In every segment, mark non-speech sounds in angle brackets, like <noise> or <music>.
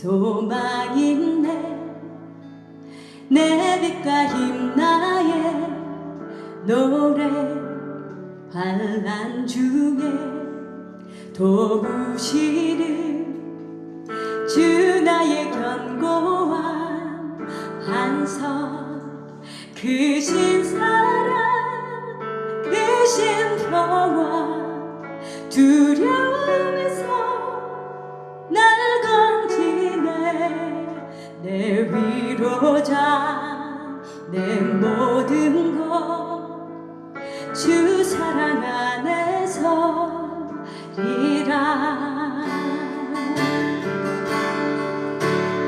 소망 있네 내 빛과 힘 나의 노래 환란 중에 도우시는 주 나의 견고한 반성, 그신 사랑 그신 평화 두려움 내 위로자 내 모든 것주 사랑 안에서 이라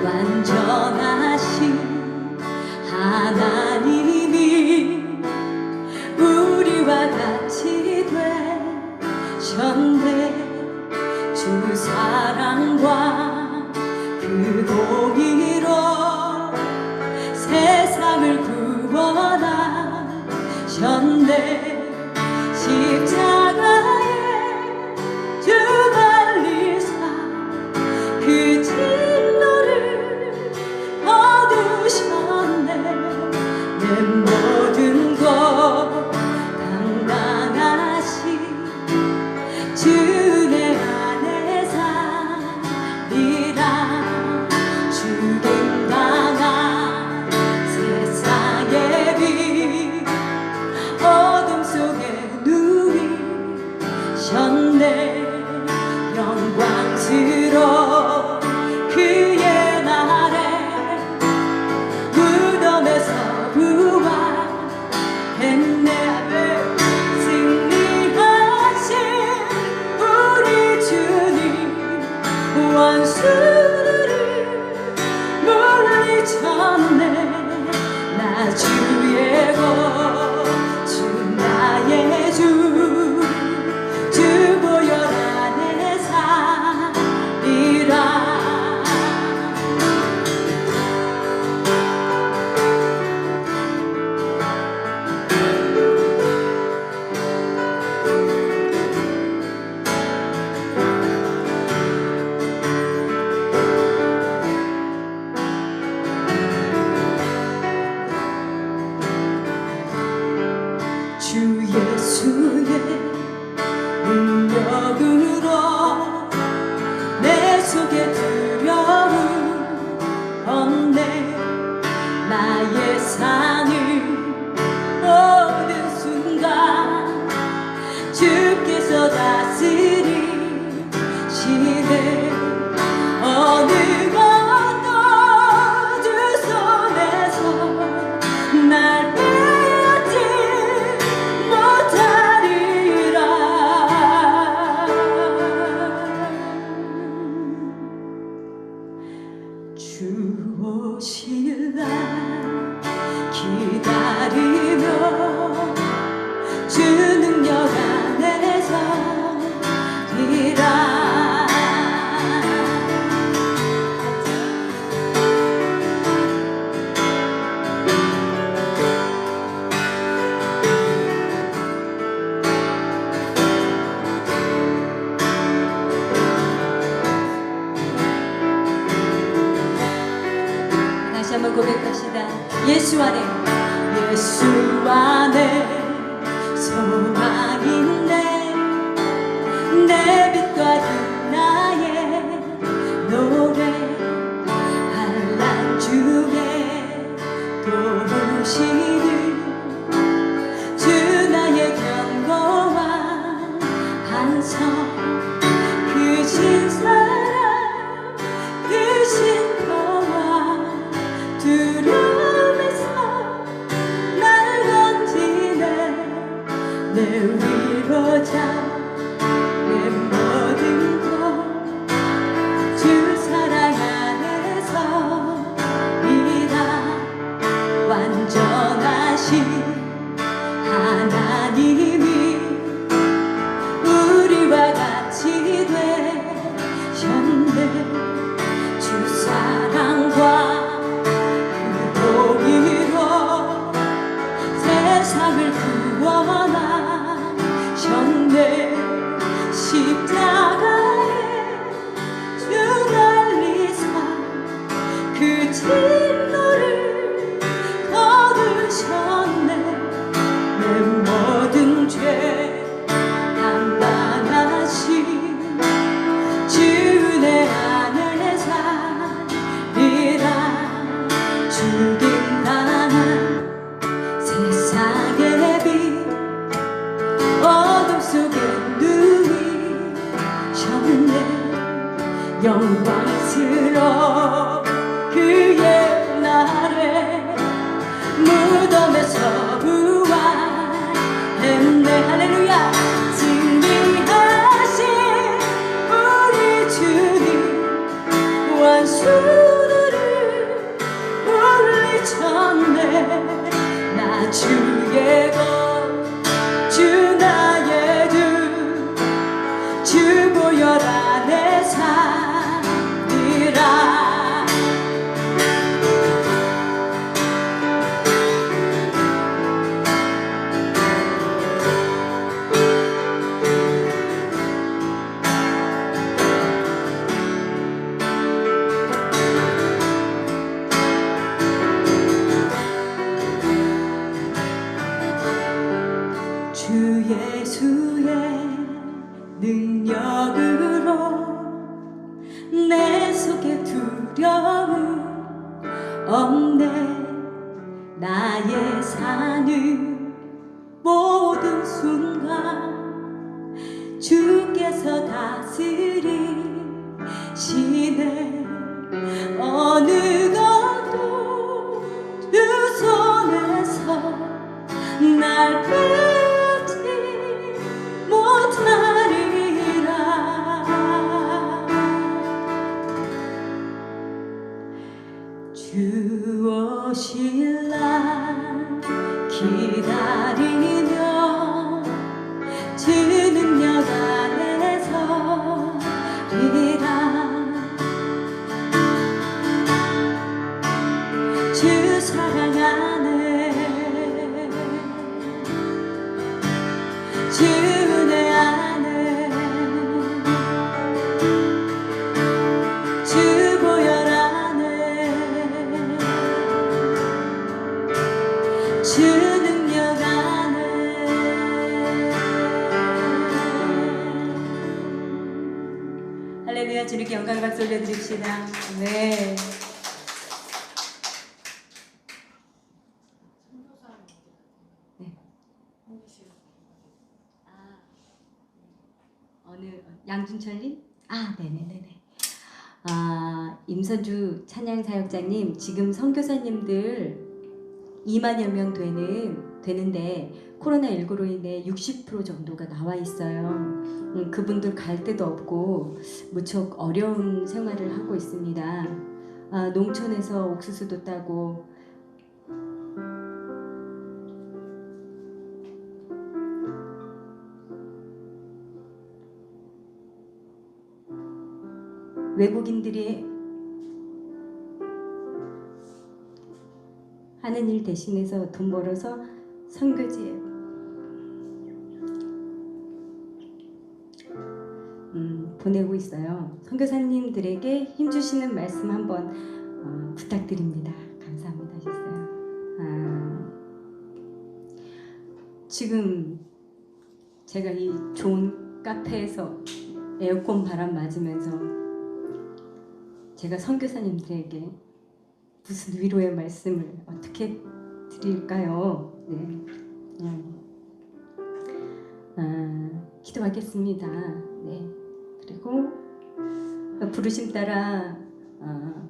완전하신 하나님이 우리와 같이 되셨네. 주 사랑과 그 공의를 기다리며 드립시다 네. 아, 어느 양준철님? 아, 네네네네. 아, 임선주 찬양 사역자님 지금 선교사님들 2만여 명 되는 되는데 코로나 19로 인해 60% 정도가 나와 있어요. 음, 그분들 갈 데도 없고 무척 어려운 생활을 하고 있습니다. 아, 농촌에서 옥수수도 따고 외국인들이 하는 일 대신해서 돈 벌어서 선교지에 음, 보내고 있어요. 선교사님들에게 힘 주시는 말씀 한번 어, 부탁드립니다. 감사합니다 하셨어요. 아, 지금 제가 이 좋은 카페에서 에어컨 바람 맞으면서 제가 선교사님들에게 무슨 위로의 말씀을 어떻게 드릴까요? 네. 음. 아, 기도하겠습니다. 네. 그리고 부르심 따라 아,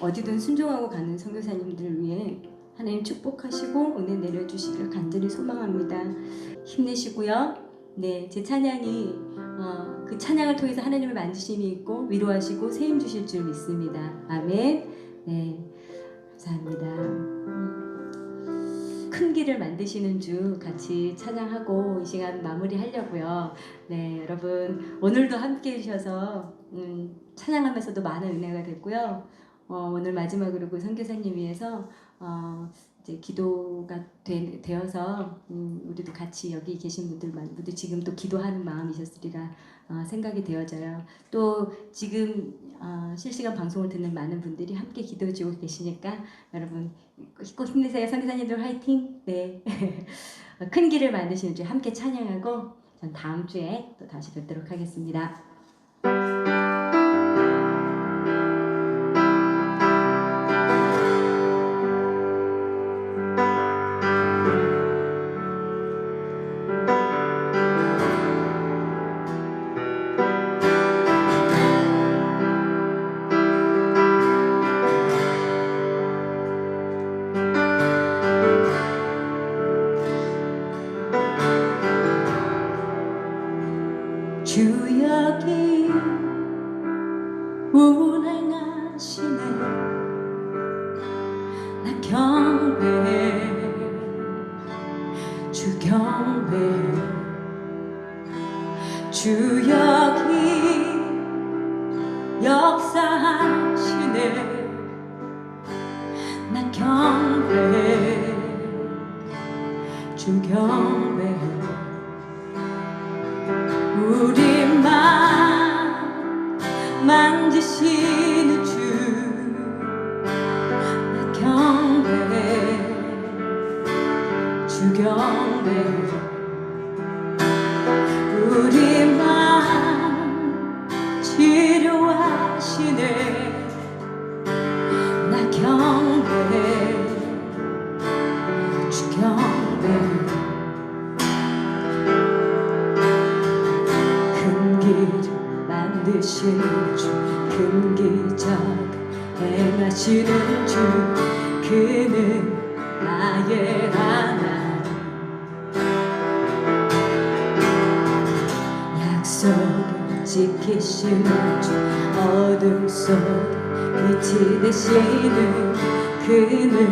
어디든 순종하고 가는 선교사님들 위해 하나님 축복하시고 은혜 내려주시기를 간절히 소망합니다. 힘내시고요. 네, 제 찬양이 어, 그 찬양을 통해서 하나님의 만지심이 있고 위로하시고 세임 주실 줄 믿습니다. 아멘. 네, 감사합니다. 큰 길을 만드시는 주 같이 찬양하고 이 시간 마무리하려고요. 네, 여러분 오늘도 함께 해 주셔서 음, 찬양하면서도 많은 은혜가 됐고요. 어, 오늘 마지막으로 그 선교사님 위해서 어, 이제 기도가 되, 되어서 음, 우리도 같이 여기 계신 분들만 모두 지금 또 기도하는 마음이셨으리라 어, 생각이 되어져요. 또 지금 어, 어, 실시간 방송을 듣는 많은 분들이 함께 기도해 주고 계시니까 여러분 꼭 힘내세요. 선교사님들 화이팅. 네. <laughs> 큰 길을 만드시는 주 함께 찬양하고 전 다음 주에 또 다시 뵙도록 하겠습니다. 주 여기 역사하시네. 나 경배해 주 경배 만드시는 주, 큰 기적 행하시는 주, 그는 나의 하나님. 약속을 지키시는 주, 어둠 속 빛이 되시는 그는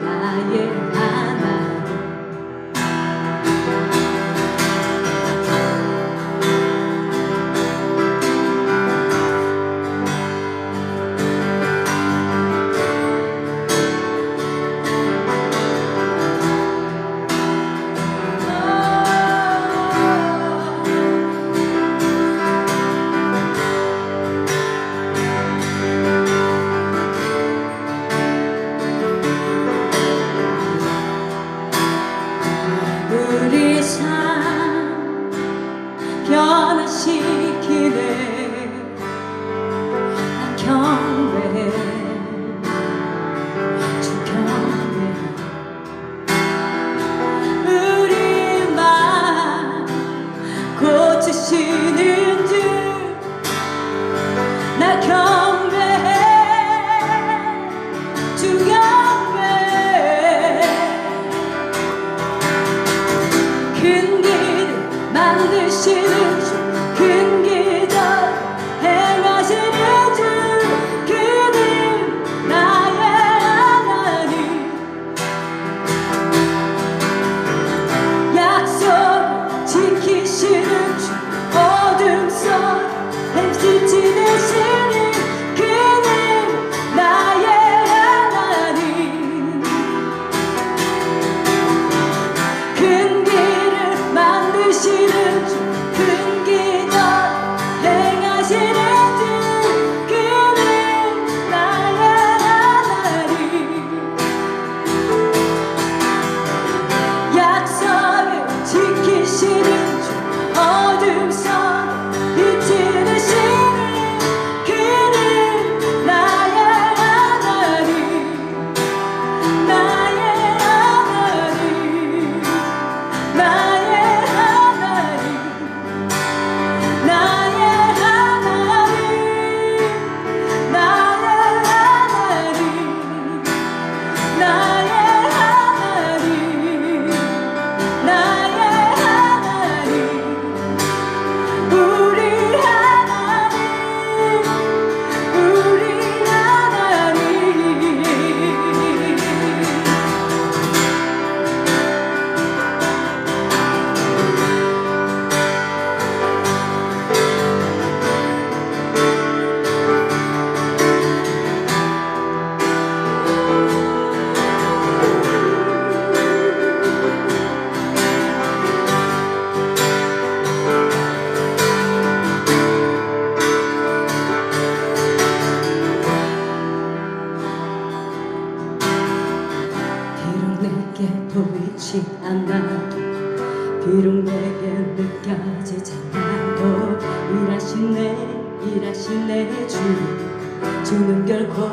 나의 하나님. 내게 보이지 않아도 비록 내게 느껴지지 않아도 일하시네 일하시네 주 주는 결코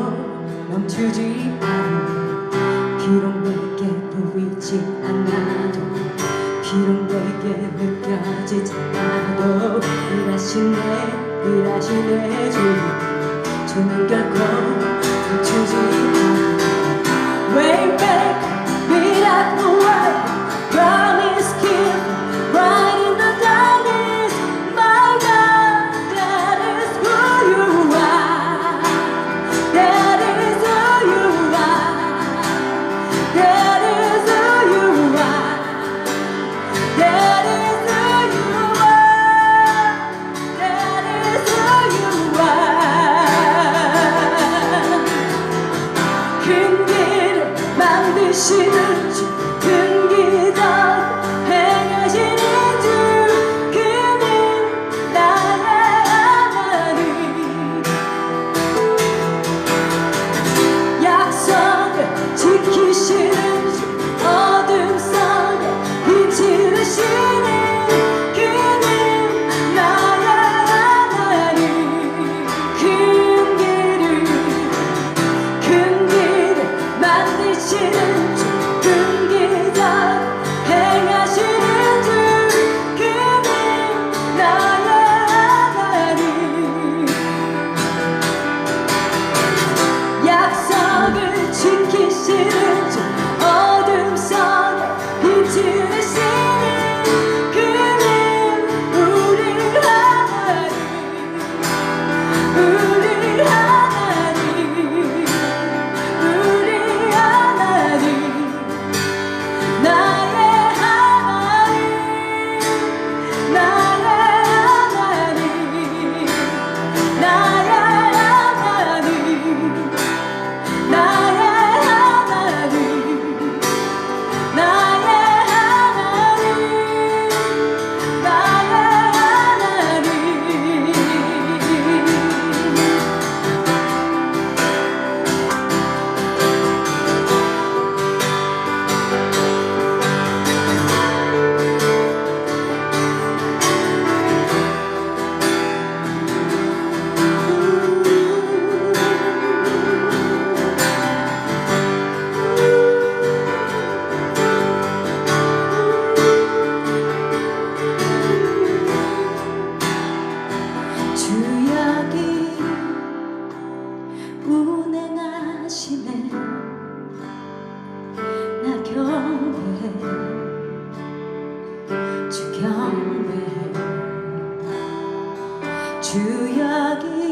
멈추지 않아 비록 내게 보이지 않아도 비록 내게 느껴지지 않아도 일하시네 일하시네 주 주는 결코 대신에 나 경배해. 주 경배해. 주 여기